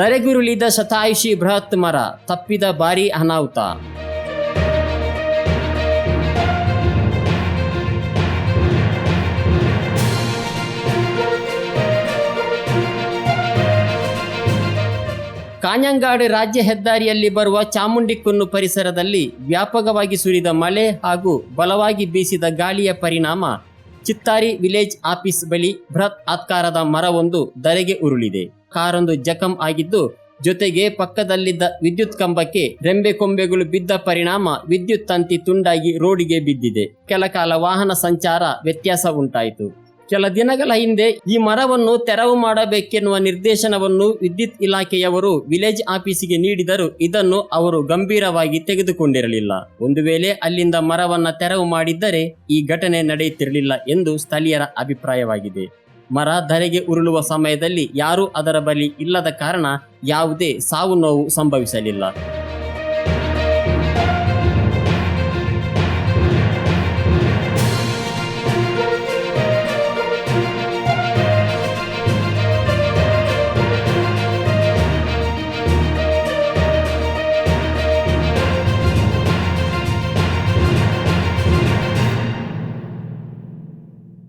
ದರೆಗುರುಳಿದ ಶತಾಯುಷಿ ಬೃಹತ್ ಮರ ತಪ್ಪಿದ ಭಾರಿ ಅನಾಹುತ. ಕಾಂಜಂಗಾಡು ರಾಜ್ಯ ಹೆದ್ದಾರಿಯಲ್ಲಿ ಬರುವ ಚಾಮುಂಡಿಕೊನ್ನು ಪರಿಸರದಲ್ಲಿ ವ್ಯಾಪಕವಾಗಿ ಸುರಿದ ಮಳೆ ಹಾಗೂ ಬಲವಾಗಿ ಬೀಸಿದ ಗಾಳಿಯ ಪರಿಣಾಮ ಚಿತ್ತಾರಿ ವಿಲೇಜ್ ಆಫೀಸ್ ಬಳಿ ಬೃಹತ್ ಆಕಾರದ ಮರವೊಂದು ಧರೆಗೆ ಉರುಳಿದೆ. ಕಾರೊಂದು ಜಖಂ ಆಗಿದ್ದು, ಜೊತೆಗೆ ಪಕ್ಕದಲ್ಲಿದ್ದ ವಿದ್ಯುತ್ ಕಂಬಕ್ಕೆ ರೆಂಬೆ ಕೊಂಬೆಗಳು ಬಿದ್ದ ಪರಿಣಾಮ ವಿದ್ಯುತ್ ತಂತಿ ತುಂಡಾಗಿ ರೋಡಿಗೆ ಬಿದ್ದಿದೆ. ಕೆಲ ಕಾಲ ವಾಹನ ಸಂಚಾರ ವ್ಯತ್ಯಾಸ ಉಂಟಾಯಿತು. ಕೆಲ ದಿನಗಳ ಹಿಂದೆ ಈ ಮರವನ್ನು ತೆರವು ಮಾಡಬೇಕೆನ್ನುವ ನಿರ್ದೇಶನವನ್ನು ವಿದ್ಯುತ್ ಇಲಾಖೆಯವರು ವಿಲೇಜ್ ಆಫೀಸಿಗೆ ನೀಡಿದರೂ ಇದನ್ನು ಅವರು ಗಂಭೀರವಾಗಿ ತೆಗೆದುಕೊಂಡಿರಲಿಲ್ಲ. ಒಂದು ವೇಳೆ ಅಲ್ಲಿಂದ ಮರವನ್ನ ತೆರವು ಮಾಡಿದ್ದರೆ ಈ ಘಟನೆ ನಡೆಯುತ್ತಿರಲಿಲ್ಲ ಎಂದು ಸ್ಥಳೀಯರ ಅಭಿಪ್ರಾಯವಾಗಿದೆ. ಮರ ಧರೆಗೆ ಉರುಳುವ ಸಮಯದಲ್ಲಿ ಯಾರೂ ಅದರ ಬಳಿ ಇಲ್ಲದ ಕಾರಣ ಯಾವುದೇ ಸಾವು ನೋವು ಸಂಭವಿಸಲಿಲ್ಲ.